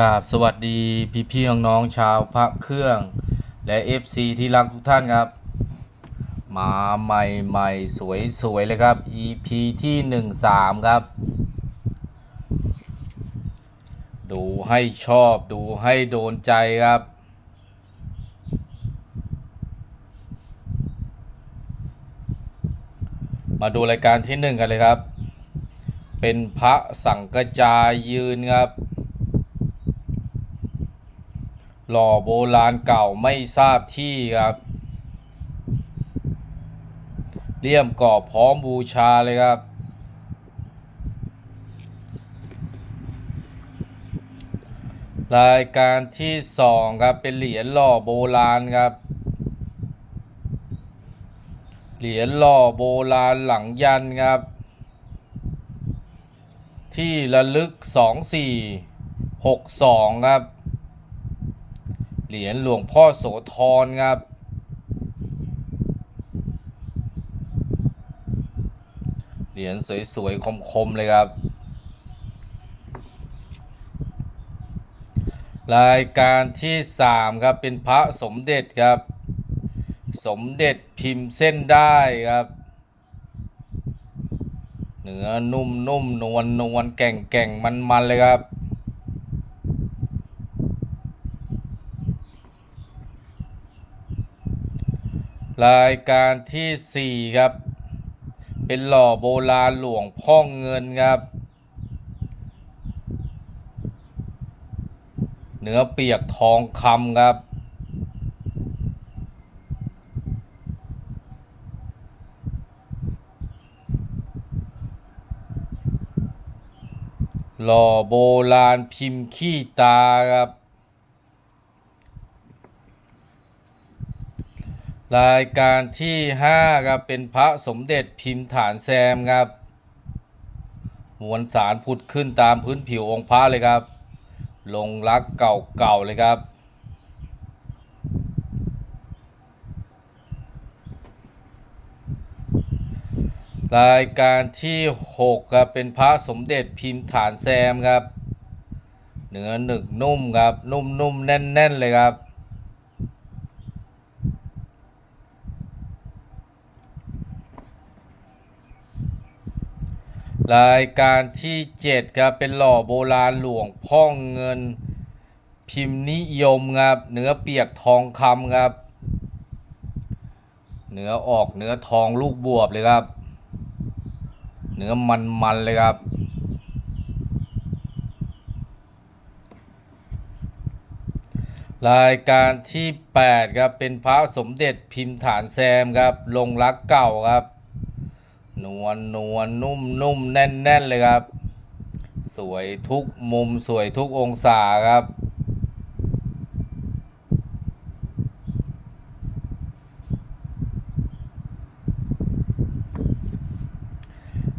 กราบสวัสดีพี่พี่ๆน้องๆชาวพระเครื่องและ FC ที่รักทุกท่านครับ มาใหม่ๆ สวยๆเลยครับ EP ที่ 13 ครับ ดูให้ชอบดูให้โดนใจครับ มาดูรายการที่หนึ่งกันเลยครับ เป็นพระสังกจายยืนครับ หล่อโบราณเก่าไม่ทราบที่ครับเลี่ยมกรอบพร้อมบูชาเลยครับ รายการที่สองครับเป็นเหรียญหล่อโบราณครับ เหรียญหล่อโบราณหลังยันครับ ที่ระลึก2462ครับ เหรียญหลวงพ่อโสธรครับ เหรียญสวยๆ คมๆ เลยครับ รายการที่สามครับ เป็นพระสมเด็จครับ สมเด็จพิมพ์เส้นได้ครับเนื้อนุ่มนุ่มนวลนวลแก่งแก่งมันมันเลยครับ รายการที่สี่ครับ เป็นหล่อโบราณหลวงพ่อเงินครับ เนื้อเปียกทองคำครับ หล่อโบราณพิมพ์ขี้ตาครับ รายการที่ห้าครับเป็นพระสมเด็จพิมพ์ฐานแซมครับมวลสารผุดขึ้นตามพื้นผิวองค์พระเลยครับ ลงรักเก่าๆเลยครับ รายการที่6ครับเป็นพระสมเด็จพิมพ์ฐานแซมครับ เนื้อหนึกนุ่มครับ นุ่มๆแน่นๆเลยครับ รายการที่ 7 ครับ เป็นหล่อโบราณหลวงพ่องเงิน พิมพ์นิยมครับเนื้อเปียกทองคำครับ เนื้อออกเนื้อทองลูกบวบเลยครับ เนื้อมันๆเลยครับ รายการที่ 8 ครับ เป็นพระสมเด็จพิมพ์ฐานแซมครับลงรักเก่าครับ นวลนวลนุ่มนุ่มแน่นแน่นเลยครับ สวยทุกมุมสวยทุกองศาครับ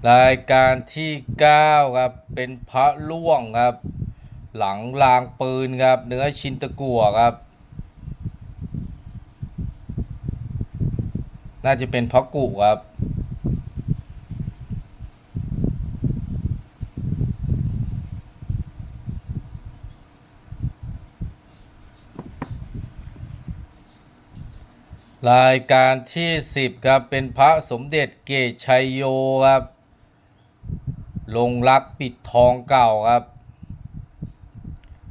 รายการที่ 9 ครับ เป็นพระล่วงครับ หลังรางปืนครับ เนื้อชินตะกั่วครับน่าจะเป็นพระกุครับ รายการที่ 10 ครับ เป็นพระสมเด็จเกชัยโยครับ ลงรักปิดทองเก่าครับ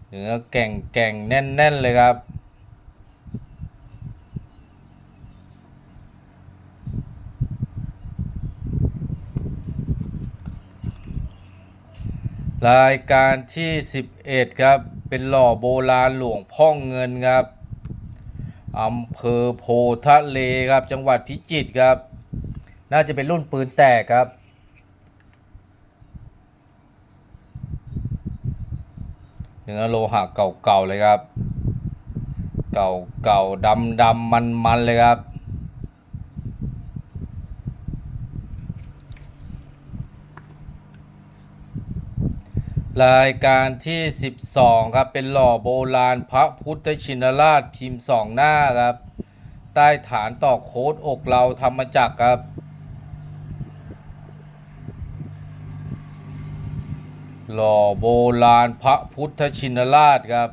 เนื้อแก่งแก่งแน่นแน่น ๆ เลยครับรายการที่ 11 ครับ เป็นหล่อโบราณหลวงพ่อเงินครับ อำเภอโพทะเลครับ จังหวัดพิจิตรครับ น่าจะเป็นรุ่นปืนแตกครับเนื้อโลหะเก่าๆเลยครับ เก่าๆดำๆมันๆเลยครับ รายการที่ 12 ครับ เป็นหล่อโบราณพระพุทธชินราชพิมพ์สองหน้าครับ ใต้ฐานต่อกโค้ดอกเราธรรมจักรครับหหล่อโบราณพระพุทธชินราชครับ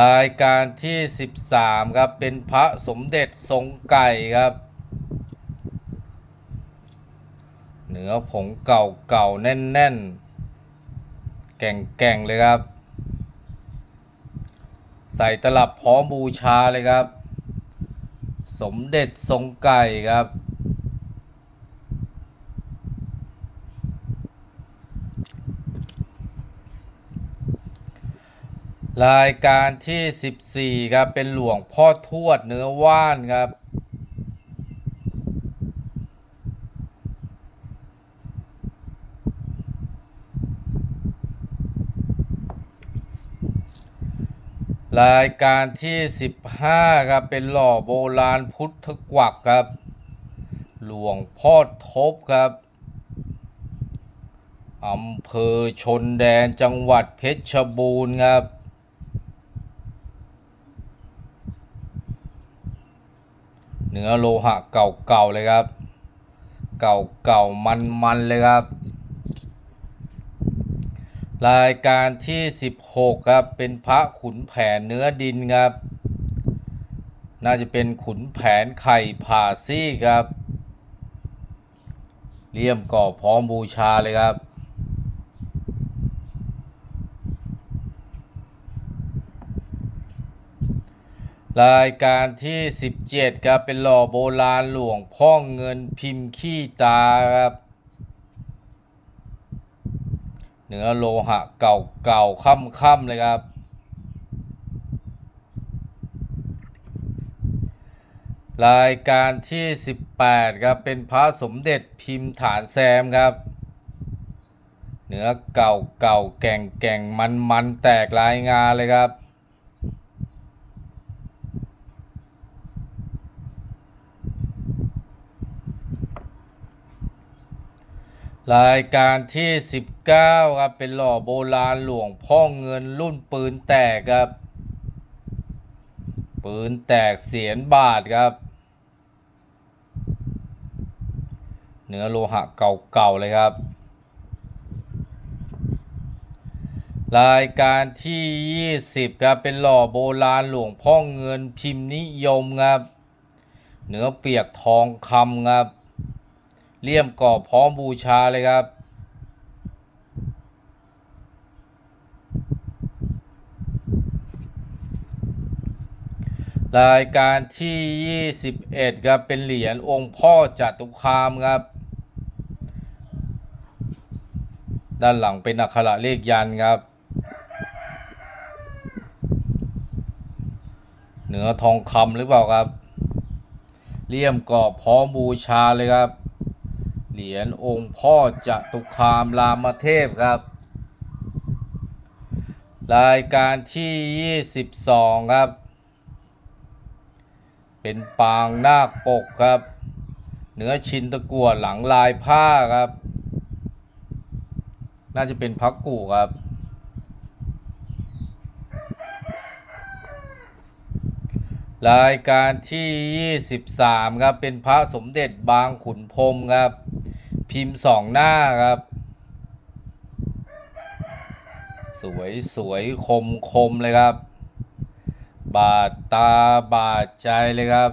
รายการที่ 13 ครับ เป็นพระสมเด็จทรงไก่ครับ เนื้อผงเก่าเก่าๆแน่นๆ แก่งๆเลยครับ ใส่ตลับพร้อมบูชาเลยครับ สมเด็จทรงไก่ครับรายการที่ 14 ครับ เป็นหลวงพ่อทวดเนื้อว่านครับ รายการที่ 15ครับเป็นหล่อโบราณพุทธกวักครับ หลวงพ่อทบครับอำเภอชนแดนจังหวัดเพชรบูรณ์ครับ เนื้อโลหะเก่าๆเลยครับ เก่าๆมันๆเลยครับ รายการที่ 16 ครับ เป็นพระขุนแผนเนื้อดินครับ น่าจะเป็นขุนแผนไข่ผ่าซี่ครับเลี่ยมก่อพร้อมบูชาเลยครับ รายการที่ 17 ครับ เป็นหล่อโบราณหลวงพ่อเงินพิมพ์ขี้ตาครับ เนื้อโลหะเก่าๆค่ำๆเลยครับ รายการที่ 18 ครับ เป็นพระสมเด็จพิมพ์ฐานแซมครับ เนื้อเก่าเก่าๆแก่งแก่งมันมันๆแตกลายงาเลยครับ รายการที่ 19 ครับ เป็นหล่อโบราณหลวงพ่อเงินรุ่นปืนแตกครับ ปืนแตกเสียนบาทครับ เนื้อโลหะเก่าๆเลยครับ รายการที่ 20 ครับ เป็นหล่อโบราณหลวงพ่อเงินพิมพ์นิยมครับ เนื้อเปียกทองคำครับ เลี่ยมกรอบพร้อมบูชาเลยครับ รายการที่ 21 ครับ เป็นเหรียญองค์พ่อจตุคามครับ ด้านหลังเป็นอักขระเลขยันครับ เหนือทองคำหรือเปล่าครับ เลี่ยมกรอบพร้อมบูชาเลยครับ เหรียญองค์พ่อจตุคามรามเทพครับ รายการที่ 22 ครับ เป็นปางนาคปกครับ เนื้อชินตะกั่วหลังลายผ้าครับ น่าจะเป็นพักกูครับรายการที่ 23 ครับ เป็นพระสมเด็จบางขุนพรมครับ พิมพ์สองหน้าครับ สวยสวยคมคมเลยครับ บาดตาบาดใจเลยครับ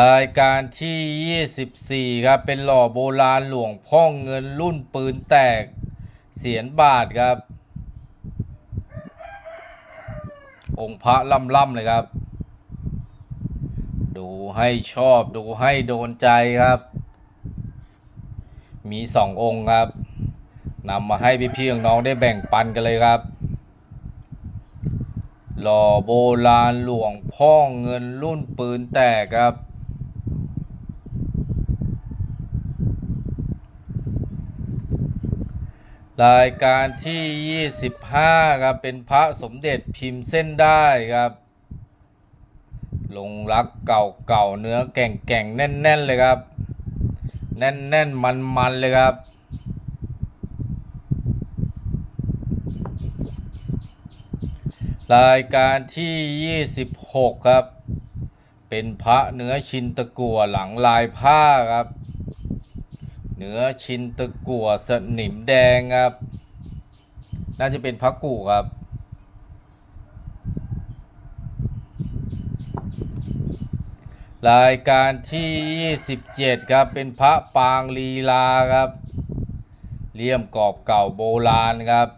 รายการที่ 24 ครับ เป็นหล่อโบราณหลวงพ่อเงินรุ่นปืนแตกเสียนบาทครับ องค์พระล่ำๆเลยครับ ดูให้ชอบดูให้โดนใจครับ มีสององค์ครับนำมาให้พี่ๆน้องได้แบ่งปันกันเลยครับ หล่อโบราณหลวงพ่อเงินรุ่นปืนแตกครับ รายการที่ 25 ครับ เป็นพระสมเด็จพิมพ์เส้นได้ครับ ลงรักเก่าๆเนื้อแก่งๆแน่นๆเลยครับ แน่นๆมันๆเลยครับรายการที่ 26 ครับ เป็นพระเนื้อชินตะกัวหลังลายผ้าครับ เนื้อชินตะกัวสนิมแดงครับ น่าจะเป็นพระกู่ครับ รายการที่ 27 ครับ เป็นพระปางลีลาครับเลี่ยมกรอบเก่าโบราณครับ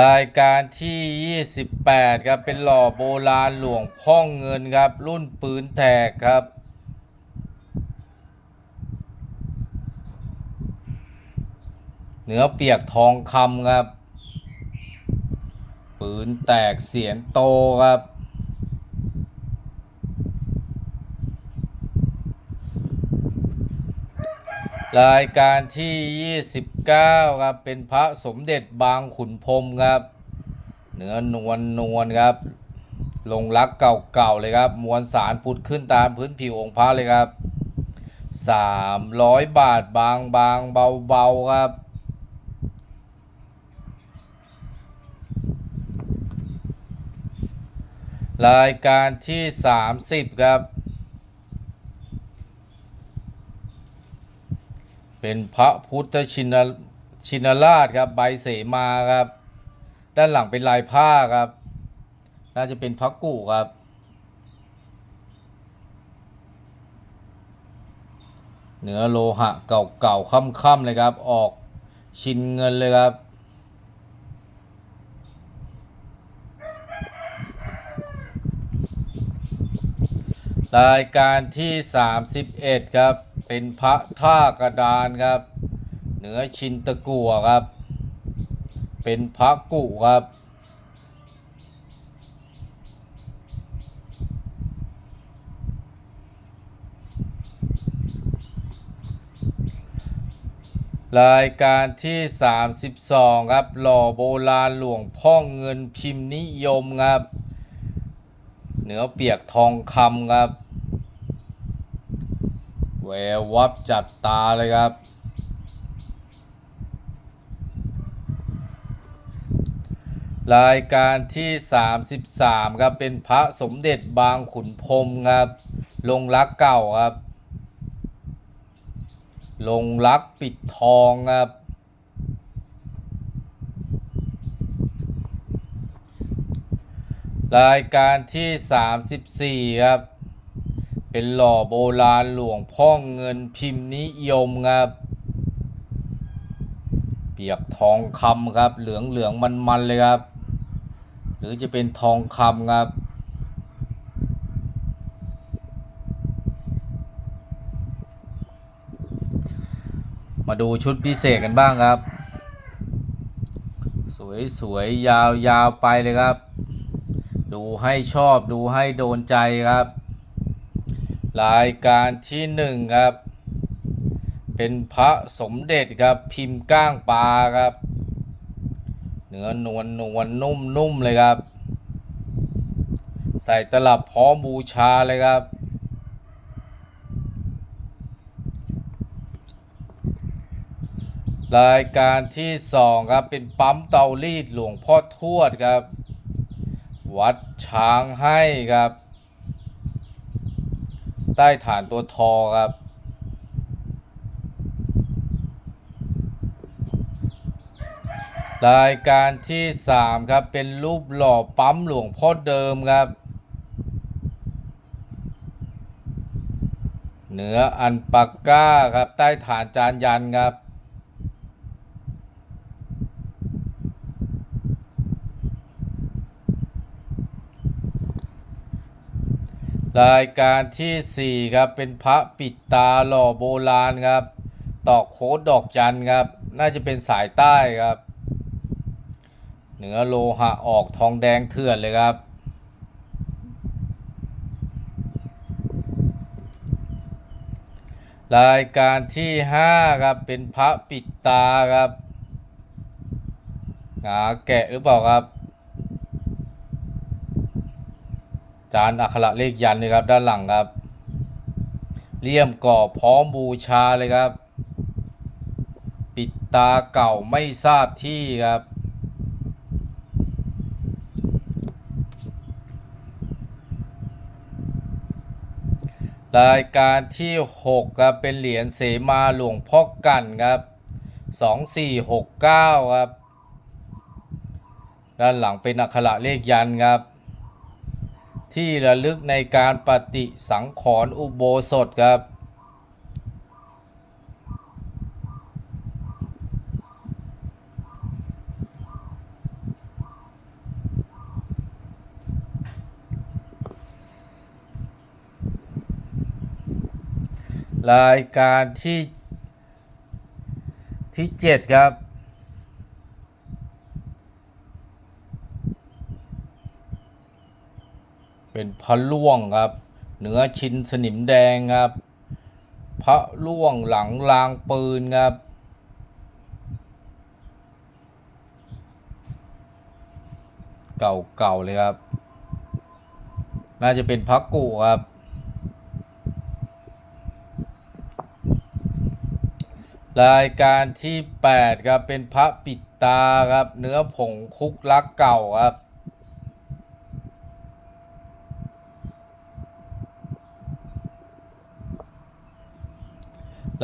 รายการที่ 28 ครับ เป็นหล่อโบราณหลวงพ่องเงินครับ รุ่นปืนแตกครับ เนื้อเปียกทองคำครับ ปืนแตกเสียนโตครับ รายการที่ 29 ครับ เป็นพระสมเด็จบางขุนพรมครับ เนื้อนวลนวลครับ ลงรักเก่าๆเลยครับ มวลสารพุดขึ้นตามพื้นผิวองค์พระเลยครับ 300 บาทบางบางๆเบาๆครับ รายการที่ 30 ครับ เป็นพระพุทธชินชินราชครับ ใบเสมาครับ ด้านหลังเป็นลายผ้าครับ น่าจะเป็นพระกุครับ เนื้อโลหะเก่าๆค่ำๆเลยครับ ออกชินเงินเลยครับ รายการที่ 31 ครับ เป็นพระท่ากระดานครับ เหนือชินตะกัวครับ เป็นพระกุครับ รายการที่ 32 ครับ หล่อโบราณหลวงพ่อเงินพิมพ์นิยมครับ เนื้อเปียกทองคำครับแวววับจับตาเลยครับ รายการที่ 33 ครับ เป็นพระสมเด็จบางขุนพรมครับ ลงรักเก่าครับ ลงรักปิดทองครับ รายการที่ 34 ครับ เป็นหล่อโบราณหลวงพ่อเงินพิมพ์นิยมครับ เปียกทองคำครับ เหลืองเหลืองมันมันเลยครับ หรือจะเป็นทองคำครับ มาดูชุดพิเศษกันบ้างครับ สวยสวยยาวยาวไปเลยครับ ดูให้ชอบดูให้โดนใจครับ รายการที่หนึ่งครับ เป็นพระสมเด็จครับพิมพ์ก้างปลาครับ เนื้อนวลนวลนุ่มนุ่มเลยครับ ใส่ตลับพร้อมบูชาเลยครับ รายการที่สองครับเป็นปั๊มเตารีดหลวงพ่อทวดครับ วัดช้างให้ครับ ใต้ฐานตัวทอครับ รายการที่สามครับ เป็นรูปหล่อปั๊มหลวงพ่อเดิมครับ เหนืออันปากก้าครับ ใต้ฐานจานยันครับ รายการที่ 4 ครับ เป็นพระปิดตาหล่อโบราณครับ ตอกโค้ดดอกจันครับ น่าจะเป็นสายใต้ครับ เนื้อโลหะออกทองแดงเถื่อนเลยครับ รายการที่ 5 ครับ เป็นพระปิดตาครับ หงาแกะหรือเปล่าครับ จานอักขระเลขยันต์เลยครับ ด้านหลังครับเลี่ยมก่อพร้อมบูชาเลยครับ ปิดตาเก่าไม่ทราบที่ครับ รายการที่ 6 ครับ เป็นเหรียญเสมาหลวงพ่อกันครับ 2469 ครับ ด้านหลังเป็นอักขระเลขยันครับ ที่ระลึกในการปฏิสังขรณ์อุโบสถครับ รายการที่ที่เจ็ดครับ เป็นพระล่วงครับ เหนือชินสนิมแดงครับ พระล่วงหลังรางปืนครับเก่าๆเลยครับ น่าจะเป็นพระกุครับ รายการที่ 8 ครับ เป็นพระปิดตาครับ เนื้อผงคุกลักเก่าครับ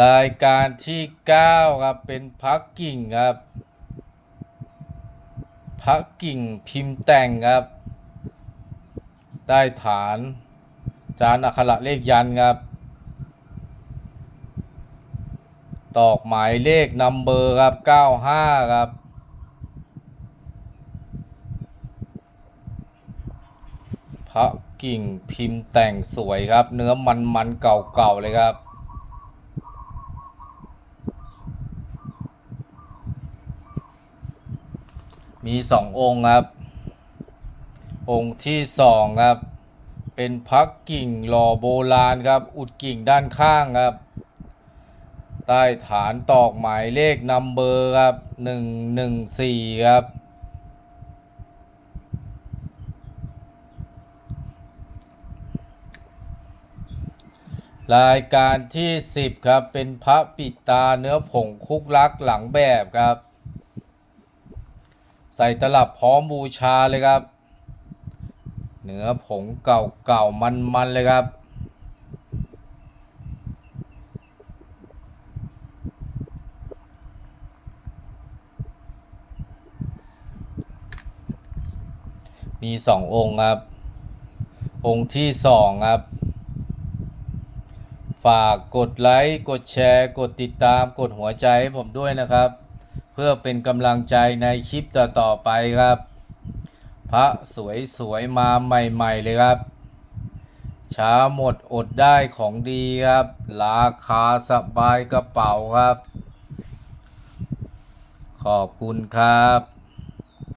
รายการที่ 9 ครับ เป็นพักกิ่งครับพักกิ่งพิมพ์แต่งครับ ได้ฐาน จานอักขระเลขยันครับ ตอกหมายเลขนัมเบอร์ครับ 95 ครับพระกิ่งพิมพ์แต่งสวยครับ เนื้อมันมันๆเก่าๆเลยครับ มีสององค์ครับ องค์ที่สองครับ เป็นพักกิ่งหล่อโบราณครับ อุดกิ่งด้านข้างครับ ใต้ฐานตอกหมายเลขนัมเบอร์ครับหนึ่งหนึ่งสี่ครับรายการที่สิบครับ เป็นพระปิดตาเนื้อผงคุกลักหลังแบบครับ ใส่ตลับพร้อมบูชาเลยครับ เนื้อผงเก่าๆมันๆเลยครับ มีสององค์ครับ องค์ที่สองครับฝากกดไลค์ กดแชร์ กดติดตาม กดหัวใจให้ผมด้วยนะครับ เพื่อเป็นกำลังใจในคลิปต่อๆไปครับ พระสวยๆมาใหม่ๆเลยครับ ช้าหมดอดได้ของดีครับ ราคาสบายกระเป๋าครับ ขอบคุณครับ